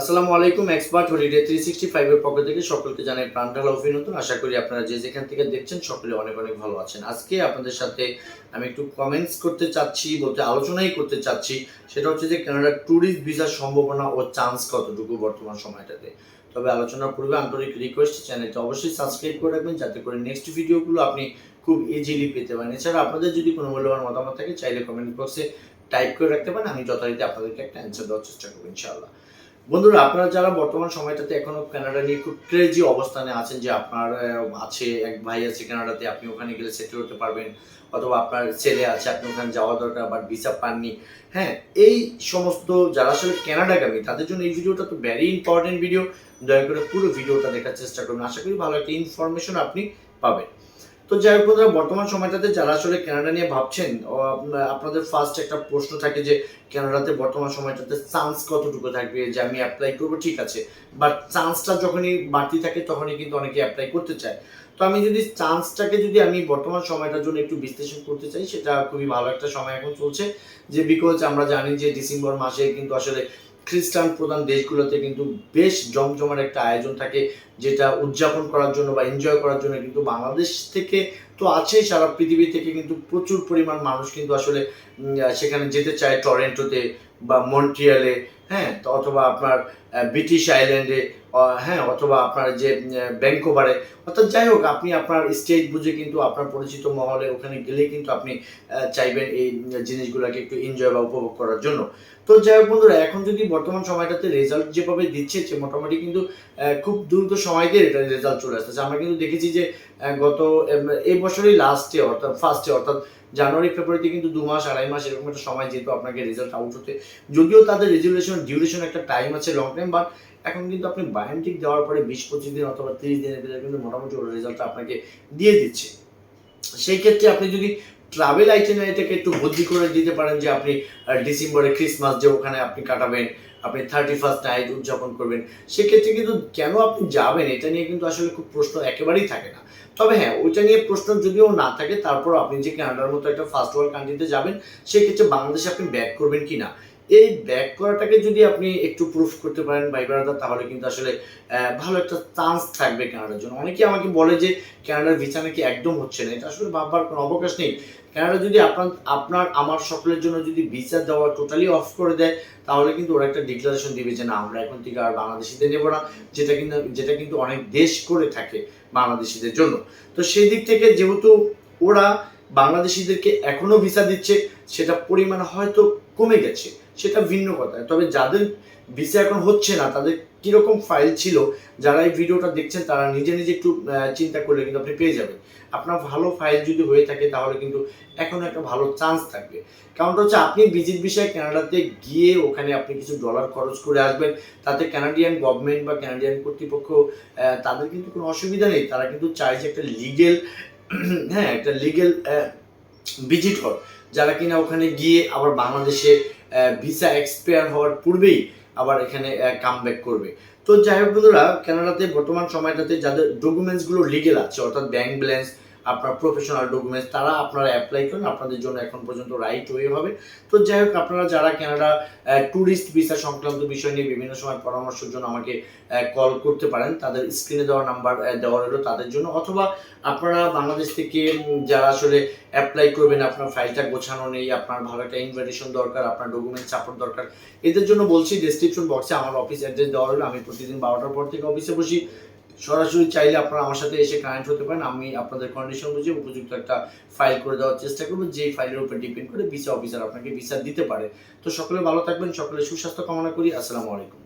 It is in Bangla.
আসসালামু আলাইকুম এক্সপার্ট হলিডে থ্রি সিক্সটি ফাইভের পক্ষ থেকে সকলকে জানাই প্রাণঢালা অভিনন্দন। আশা করি আপনারা যে যেখান থেকে দেখছেন সকলে অনেক অনেক ভালো আছেন। আজকে আপনাদের সাথে আমি একটু কমেন্টস করতে চাচ্ছি, বলতে আলোচনাই করতে চাচ্ছি। সেটা হচ্ছে যে কানাডার ট্যুরিস্ট ভিসার সম্ভাবনা ও চান্স কতটুকু বর্তমান সময়টাতে। তবে আলোচনার পূর্বে আন্তরিক রিকোয়েস্ট চ্যানেলটা অবশ্যই সাবস্ক্রাইব করে রাখবেন, যাতে করে নেক্সট ভিডিওগুলো আপনি খুব ইজিলি পেতে পারেন। এছাড়া আপনাদের যদি কোনো মূল্যবান মতামত থাকে, চাইলে কমেন্ট বক্সে টাইপ করে রাখতে পারেন। আমি যথারীতি আপনাদেরকে একটা অ্যান্সার দেওয়ার চেষ্টা করব, ইনশাআল্লাহ। বন্ধুরা, আপনারা যারা বর্তমান সময়টাতে এখনও কানাডা নিয়ে খুব ক্রেজি অবস্থানে আছেন যে আপনার আছে, এক ভাই আছে কানাডাতে আপনি ওখানে গেলে সেটেল হতে পারবেন, অথবা আপনার ছেলে আছে, আপনি ওখানে যাওয়া দরকার বাট ভিসা পাননি হ্যাঁ এই সমস্ত যারা আসলে কানাডাগামী তাদের জন্য এই ভিডিওটা তো ভ্যারি ইম্পর্টেন্ট ভিডিও দয়া করে পুরো ভিডিওটা দেখার চেষ্টা করুন। আশা করি ভালো একটা ইনফরমেশন আপনি পাবেন। তো যাই হোক বর্তমান সময়টাতে যারা আসলে কানাডা নিয়ে ভাবছেন আপনাদের ফার্স্ট একটা প্রশ্ন থাকে যে ক্যানাডাতে বর্তমান সময়টাতে চান্স কতটুকু থাকবে? যে আমি অ্যাপ্লাই করব, ঠিক আছে। বাট চান্সটা যখনই বাড়তি থাকে, তখনই কিন্তু অনেকে অ্যাপ্লাই করতে চায়। তো আমি যদি চান্সটাকে যদি আমি বর্তমান সময়টার জন্য একটু বিশ্লেষণ করতে চাই, সেটা খুবই ভালো একটা সময় এখন চলছে। যে বিকজ আমরা জানি যে ডিসেম্বর মাসে কিন্তু আসলে খ্রিস্টান প্রধান দেশগুলোতে কিন্তু বেশ জমজমার একটা আয়োজন থাকে, যেটা উদযাপন করার জন্য বা এনজয় করার জন্য কিন্তু বাংলাদেশ থেকে তো আছেই, সারা পৃথিবী থেকে কিন্তু প্রচুর পরিমাণ মানুষ কিন্তু আসলে সেখানে যেতে চায় টরেন্টোতে। বা মন্ট্রিয়ালে হ্যাঁ অথবা আপনার ব্রিটিশ আইল্যান্ডে হ্যাঁ অথবা আপনার যে ব্যাঙ্কোভারে অর্থাৎ যাই হোক, আপনি আপনার স্টেজ বুঝে কিন্তু আপনার পরিচিত মহলে ওখানে গেলে কিন্তু আপনি চাইবেন এই জিনিসগুলোকে একটু এনজয় বা উপভোগ করার জন্য। তো যাই হোক বন্ধুরা, এখন যদি বর্তমান সময়টাতে রেজাল্ট যেভাবে দিচ্ছে মোটামুটি কিন্তু খুব দ্রুত সময়তে এটা রেজাল্ট চলে আসতেছে। আমরা কিন্তু দেখেছি যে গত এই বছরই লাস্টে অর্থাৎ ফার্স্টে অর্থাৎ জানুয়ারি, ফেব্রুয়ারিতে কিন্তু দু মাস, আড়াই মাস এরকম একটা সময় যেহেতু আপনাকে রেজাল্ট আউট হতে, যদিও তাদের রেজুলেশন ডিউরেশন একটা টাইম আছে লং টাইম বাট এখন কিন্তু আপনি বায়োমেট্রিক দেওয়ার পরে বিশ, পঁচিশ দিন অথবা তিরিশ দিনের ভিতরে কিন্তু মোটামুটি ওর রেজাল্টটা আপনাকে দিয়ে দিচ্ছে। সেই ক্ষেত্রে আপনি যদি ট্রাভেল আইটেনারিটাকে একটু বুদ্ধি করে দিতে পারেন, যে আপনি ডিসেম্বরে ক্রিসমাস যে ওখানে আপনি কাটাবেন আপনি থার্টি ফার্স্ট নাইট উদযাপন করবেন, সেক্ষেত্রে কিন্তু কেন আপনি যাবেন এটা নিয়ে কিন্তু আসলে খুব প্রশ্ন একেবারেই থাকে না। তবে হ্যাঁ ওইটা নিয়ে প্রশ্ন যদিও না থাকে তারপর আপনি যে কানাডার মতো একটা ফার্স্ট ওয়ার্ল্ড কান্ট্রিতে যাবেন, সেক্ষেত্রে বাংলাদেশে আপনি ব্যাক করবেন কি না এই ব্যাক করাটাকে যদি আপনি একটু প্রুফ করতে পারেন বাই তাহলে কিন্তু আসলে ভালো একটা চান্স থাকবে কানাডার জন্য। অনেকে আমাকে বলে যে কানাডার ভিসা নাকি একদম হচ্ছে না। এটা আসলে ভাববার কোনো অবকাশ নেই। কানাডা যদি আপনার আপনার, আমার সকলের জন্য যদি ভিসা দেওয়া টোটালি অফ করে দেয়, তাহলে কিন্তু ওরা একটা ডিক্লারেশন দিবে যে, না, আমরা এখন থেকে আর বাংলাদেশিদের নেব না। যেটা কিন্তু যেটা কিন্তু অনেক দেশ করে থাকে বাংলাদেশিদের জন্য। তো সেই দিক থেকে যেহেতু ওরা বাংলাদেশিদেরকে এখনও ভিসা দিচ্ছে, সেটা পরিমাণ হয়তো কমে গেছে, সেটা ভিন্ন কথা। তবে যাদের ভিসা এখন হচ্ছে না, তাদের কীরকম ফাইল ছিল, যারা এই ভিডিওটা দেখছেন, তারা নিজে নিজে একটু চিন্তা করলে কিন্তু আপনি পেয়ে যাবেন। আপনার ভালো ফাইল যদি হয়ে থাকে, তাহলে কিন্তু এখনও একটা ভালো চান্স থাকবে। কারণটা হচ্ছে, আপনি ভিজিট বিষয়ে কানাডাতে গিয়ে ওখানে আপনি কিছু ডলার খরচ করে আসবেন, তাতে কানাডিয়ান গভর্নমেন্ট বা কানাডিয়ান কর্তৃপক্ষ তাদের কিন্তু কোনো অসুবিধা নেই। তারা কিন্তু যে একটা লিগেল হ্যাঁ একটা লিগেল ভিজিট হল, যারা কিনা ওখানে গিয়ে আবার বাংলাদেশে ভিসা এক্সপায়ার হওয়ার পূর্বেই আবার এখানে কাম ব্যাক করবে। তো যাই হোক বন্ধুরা কানাডাতে বর্তমান সময়টাতে যাদের ডকুমেন্টসগুলো লিগেল আছে, অর্থাৎ ব্যাংক ব্যালেন্স আপনার প্রফেশনাল ডকুমেন্টস তারা আপনারা অ্যাপ্লাই করেন, আপনাদের জন্য এখন পর্যন্ত রাইট ওয়ে হবে। তো যাই হোক, আপনারা যারা কানাডা ট্যুরিস্ট ভিসা সংক্রান্ত বিষয় নিয়ে বিভিন্ন সময় পরামর্শের জন্য আমাকে কল করতে পারেন, তাদের স্ক্রিনে দেওয়া নাম্বার দেওয়া রইল তাদের জন্য। অথবা আপনারা বাংলাদেশ থেকে যারা আসলে অ্যাপ্লাই করবেন, আপনার ফাইলটা গোছানো নেই, আপনার ভালো একটা ইনভাইটেশন দরকার, আপনার ডকুমেন্ট সাপোর্ট দরকার, এদের জন্য বলছি ডেসক্রিপশন বক্সে আমার অফিস অ্যাড্রেস দেওয়া হলো আমি প্রতিদিন বারোটার পর থেকে অফিসে বসি। সরাসরি চাইলে আপনারা আমার সাথে এসে কানেক্ট হতে পারেন। আমি আপনাদের কন্ডিশন বুঝে উপযুক্ত একটা ফাইল করে দেওয়ার চেষ্টা করব যেই ফাইলের উপর ডিপেন্ড করে ভিসা অফিসার আপনাকে ভিসা দিতে পারে। তো সকলে ভালো থাকবেন, সকলে সুস্বাস্থ্য কামনা করি। আসসালামু আলাইকুম।